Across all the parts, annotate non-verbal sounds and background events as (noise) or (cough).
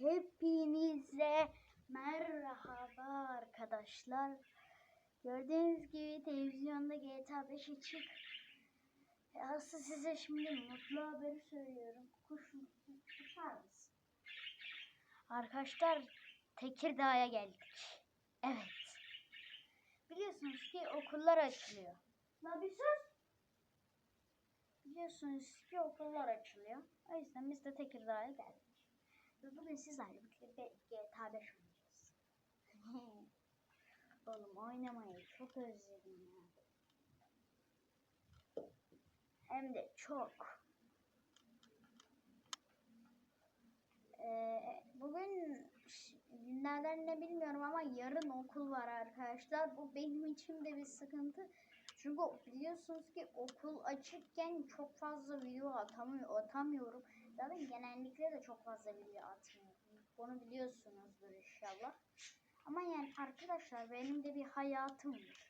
Hepinize merhaba arkadaşlar. Gördüğünüz gibi televizyonda GTA 5 açık. E, Aslında size şimdi mutlu haberi söylüyorum. Kuş kuşar mısın? Arkadaşlar Tekirdağ'a geldik. Evet. Biliyorsunuz ki okullar açılıyor. La bir sus. Biliyorsunuz ki okullar açılıyor. O yüzden biz de Tekirdağ'a geldik. Ve bugün sizlerle birlikte GTA 5 oynayacağız. (laughs) Oğlum oynamayı çok özledim ya. Hem de çok. Ee, bugün günlerden ne bilmiyorum ama yarın okul var arkadaşlar. Bu benim için de bir sıkıntı. Çünkü biliyorsunuz ki okul açıkken çok fazla video atamıyor, atamıyorum. Zaten genellikle de çok fazla video atmıyorum. Bunu biliyorsunuzdur inşallah. Ama yani arkadaşlar benim de bir hayatım var.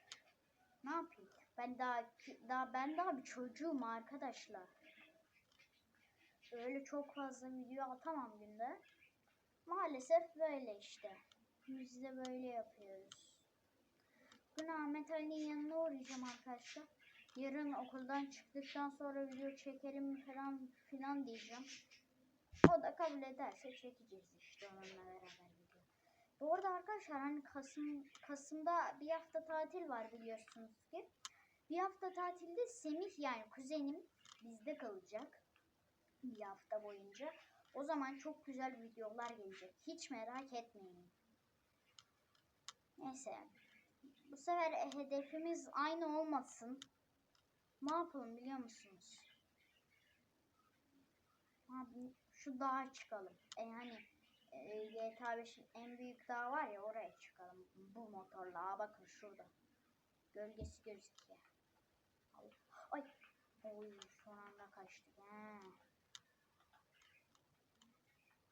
Ne yapayım? Ben daha daha ben daha bir çocuğum arkadaşlar. Öyle çok fazla video atamam günde. Maalesef böyle işte. Biz de böyle yapıyoruz. Bugün Ahmet Ali'nin yanına uğrayacağım arkadaşlar. Yarın okuldan çıktıktan sonra video çekelim falan filan diyeceğim. O da kabul ederse çekeceğiz işte onunla beraber video. Bu arada arkadaşlar hani Kasım Kasım'da bir hafta tatil var biliyorsunuz ki. Bir hafta tatilde Semih yani kuzenim bizde kalacak. Bir hafta boyunca. O zaman çok güzel videolar gelecek. Hiç merak etmeyin. Neyse. Bu sefer hedefimiz aynı olmasın. Ne yapalım biliyor musunuz? Şu dağa çıkalım. E hani e, GTA 5'in en büyük dağı var ya oraya çıkalım. Bu motorla. Bakın şurada. Gölgesi gözüküyor. Ay. Ay. Oy son anda kaçtık. He.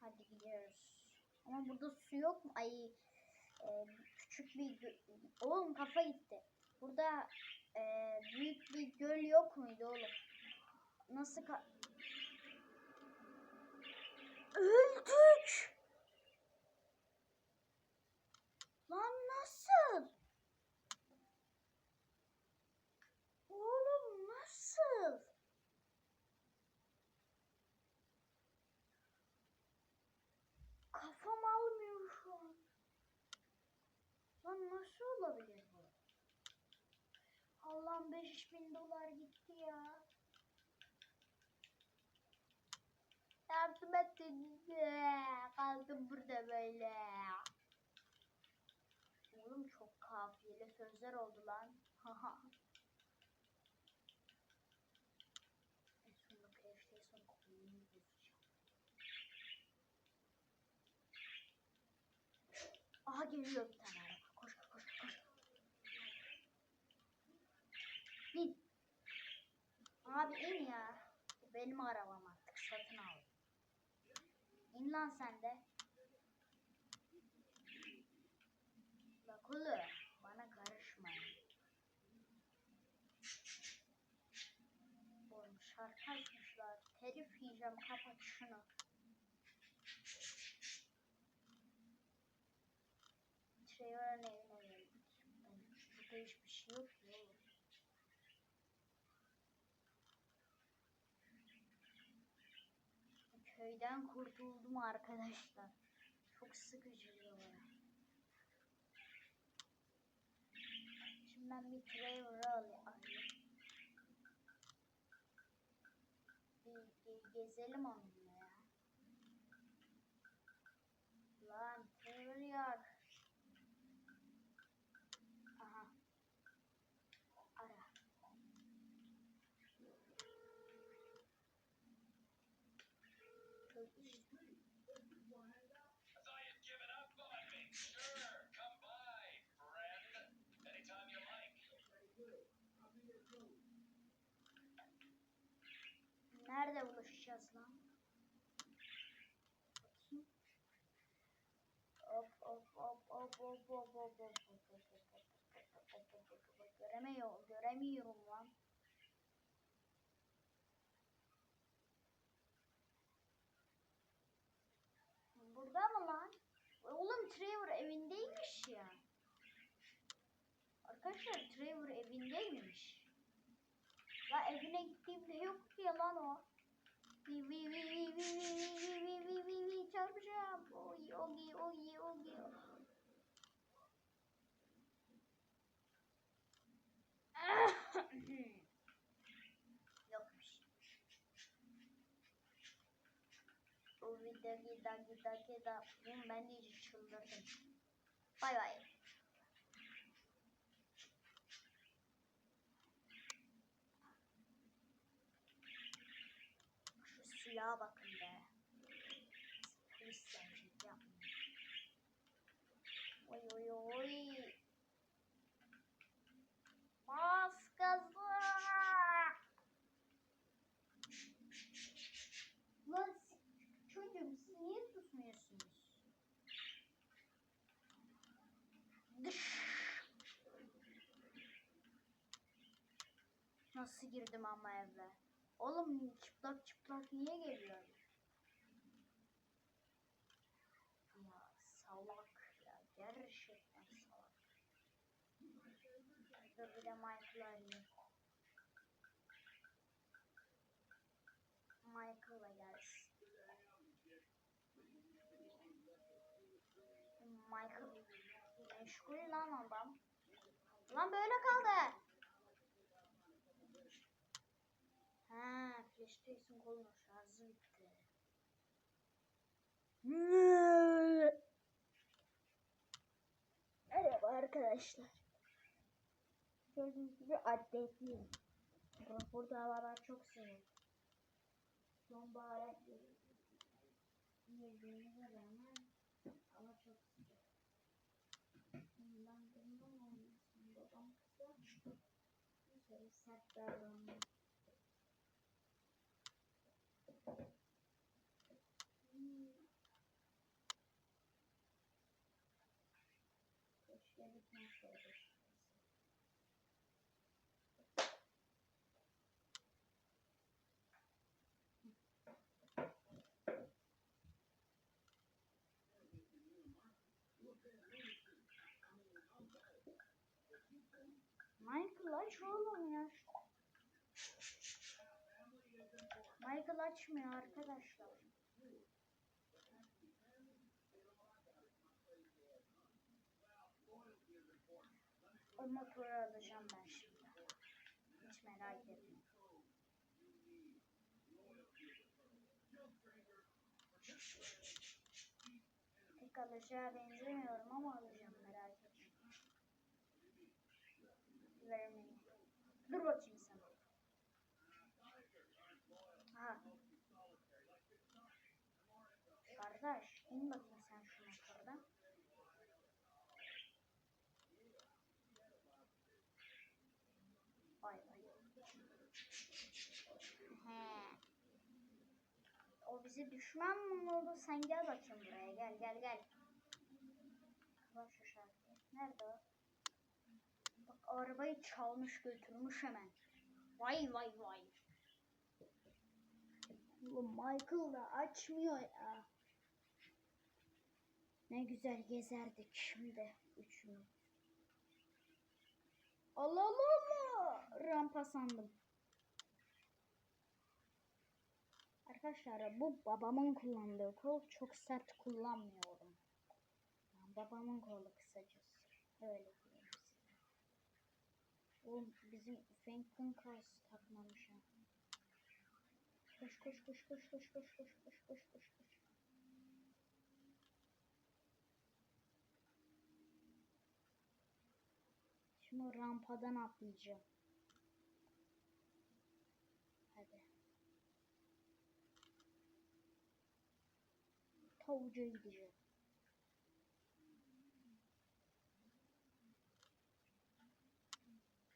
Hadi gidiyoruz. Ama burada su yok mu? Ay e, küçük bir oğlum kafa gitti. Burada e, büyük bir göl yok muydu oğlum? Nasıl ka- Öldük. Lan nasıl? Oğlum nasıl? Kafam almıyor şu an. Lan nasıl olabilir bu? Allah'ım 5000 dolar gitti ya. Yardım edin. Kaldım burada böyle. Oğlum çok kafiyeli sözler oldu lan. Haha. Aha geliyor bir tane araba. Koş koş koş koş. Bin. Abi in ya. Bu Benim arabam artık satın al. İn lan sen. Bak oğlum bana karışma. Oğlum şarkı açmışlar. Telif yiyeceğim kapat şunu. Trevor'ın evine geldik. Burada hiçbir şey yok Köyden kurtuldum arkadaşlar. Çok sıkıcı olay. Şimdi ben bir Trevor'ı alayım. Bir, bir gezelim onunla Nerede buluşacağız lan? Bakayım. Hop hop hop hop hop hop hop hop hop Göremiyorum, göremiyorum lan. Burada mı Oğlum Trevor evindeymiş ya. Arkadaşlar Trevor evindeymiş. La evine gittiğimde yok ya lan o. Vi vi vi vi vi vi vi vi vi vi çarpacağım. Oy ogi ogi ogi. Yokmuş. O vida gida gida gida. Ben iyice çıldırdım. Bay bay. Şu silaha bakın be. Gelecek yapmayın. Oy oy oy. Bas gazı. Lan çocuğum siz niye susmuyorsunuz? Nasıl girdim ama eve? Oğlum çıplak çıplak niye geliyor? Ya salak ya gerçekten salak. Dur bir de Michael arayayım. Michael'la gelsin. Michael meşgul lan adam. Lan böyle kaldı. PlayStation kolunun şarjı bitti. Merhaba arkadaşlar. Gördüğünüz gibi addetliyim. Burada havalar çok soğuk. Sonbahar girdiğimize rağmen hava çok sıcak. Bundan bundan olmasın. Babam kısa. Şöyle sert davranıyor. Nasıl olur? Michael aç oğlum ya. Michael açmıyor arkadaşlar. O motoru alacağım ben şimdi. Hiç merak etme. Pek alacağı benzemiyorum ama alacağım merak etme. Vermeyin. Dur bakayım sana. Ha. Kardeş in bakayım sen şu motordan. Vay vay. He. O bize düşman mı oldu? Sen gel bakayım buraya. Gel gel gel. Kapat şu şarkıyı. Nerede o? Bak arabayı çalmış götürmüş hemen. Vay vay vay. Bu Michael da açmıyor ya. Ne güzel gezerdik şimdi üçümüz. Allah Allah Allah. Rampa sandım. Arkadaşlar bu babamın kullandığı kol çok sert kullanmıyorum. Yani babamın kolu kısacası. Öyle diyeyim size. Oğlum bizim Franklin kas takmamış ha. Koş koş koş koş koş koş koş koş koş koş koş. Şimdi rampadan atlayacağım. Hadi. Tavuca gideceğim.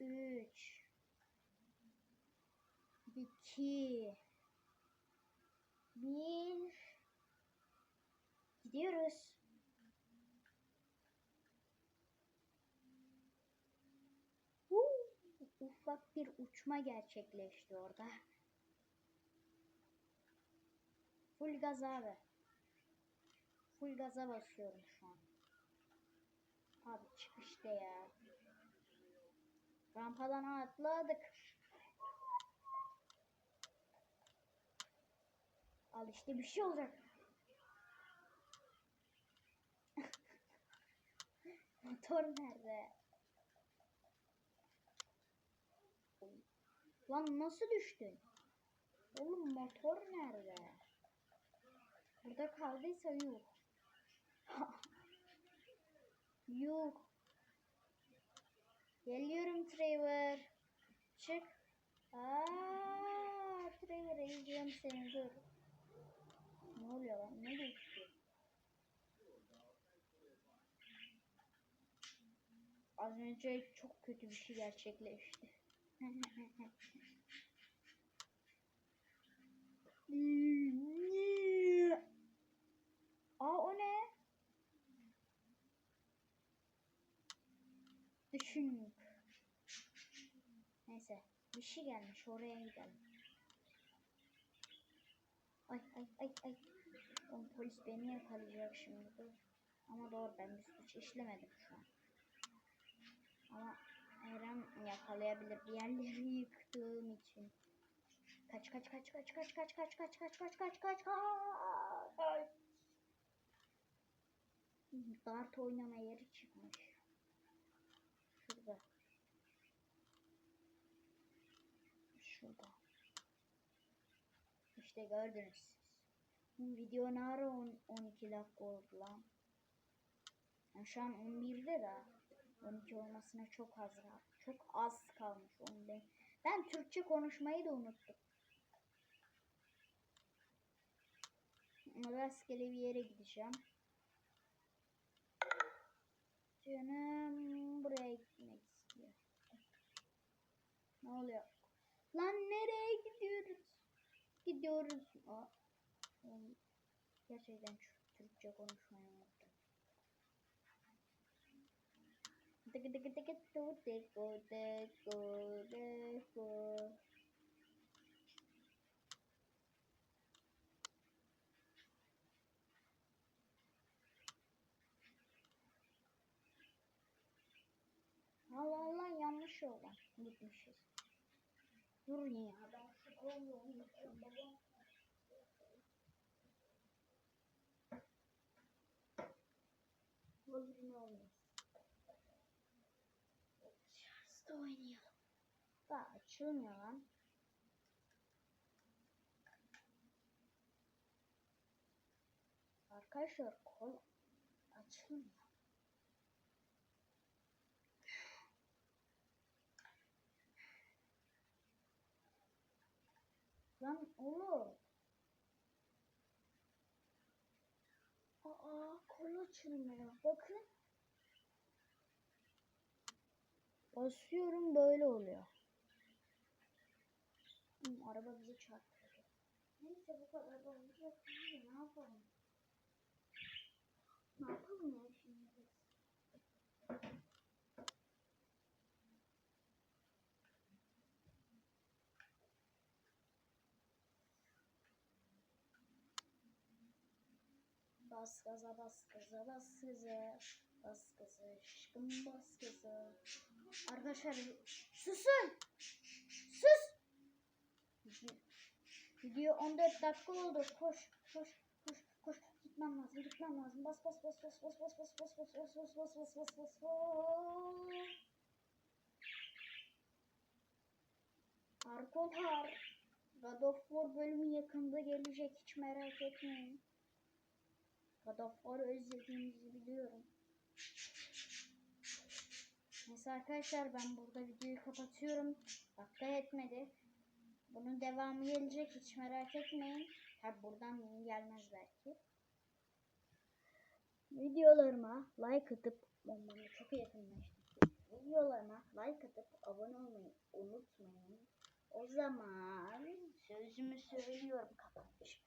Üç. İki. Bir. Gidiyoruz. Ufak bir uçma gerçekleşti orada. Full gaz abi. Full gaza basıyorum şu an. Abi çıkışta ya. Rampadan atladık. Al işte bir şey olacak. (laughs) Motor nerede? Lan nasıl düştün? Oğlum motor nerede? Burada kaldıysa yuh. Yuh. Geliyorum Trevor. Çık. Aa, Trevor izliyorum seni dur. Ne oluyor lan? Ne geçti? Az önce çok kötü bir şey gerçekleşti. Aa (laughs) o ne? Düşün. Neyse bir şey gelmiş oraya gidelim. Ay ay ay ay. Oğlum polis beni yakalayacak şimdi dur. Ama doğru ben bir suç işlemedim şu an. Ama her an yakalayabilir bir yerleri yıktığım için. Kaç kaç kaç kaç kaç kaç kaç kaç kaç kaç kaç kaç kaç Dart oynama yeri çıkmış. Şurada. Şurada. İşte gördünüz siz. Bu video ne ara on- 12 dakika oldu lan. Yani şu an 11'de de 12 olmasına çok az çok az kalmış 15. Ben Türkçe konuşmayı da unuttum. Rastgele bir yere gideceğim. Canım buraya gitmek istiyor. Ne oluyor? Lan nereye gidiyoruz? Gidiyoruz. Aa, gerçekten Türkçe konuşmayı unuttum. Tıkı tıkı tu tıkı tıkı tıkı. Allah Allah yanlış yoldan gitmişiz. Турнир. Стой, не Так, а что у меня? Arkadaşlar kol açılmıyor. Lan oğlum. Aa kol açılmıyor. Bakın. Basıyorum böyle oluyor. Hmm, araba bizi çarptırdı. Neyse bu kadar da olacak. Ne yapalım? Ne yapalım ya şimdi biz? Bas gaza bas gaza bas gaza. Bas gaza aşkım bas gaza. Arkadaşlar susun. Sus. Video 14 dakika oldu. Koş koş koş koş. Gitmem lazım gitmem lazım. Bas bas bas bas bas bas bas bas bas bas bas bas bas bas bas bas. Arkolar. God of War bölümü yakında gelecek hiç merak etmeyin. God of War'ı özlediğinizi biliyorum. Neyse arkadaşlar ben burada videoyu kapatıyorum. Dakika yetmedi. Bunun devamı gelecek hiç merak etmeyin. Tabi buradan gelmez belki. Videolarıma like atıp onları çok yakınlaştırdım. Videolarıma like atıp abone olmayı unutmayın. O zaman sözümü söylüyorum kapatmış.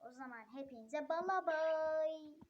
O zaman hepinize bala bay.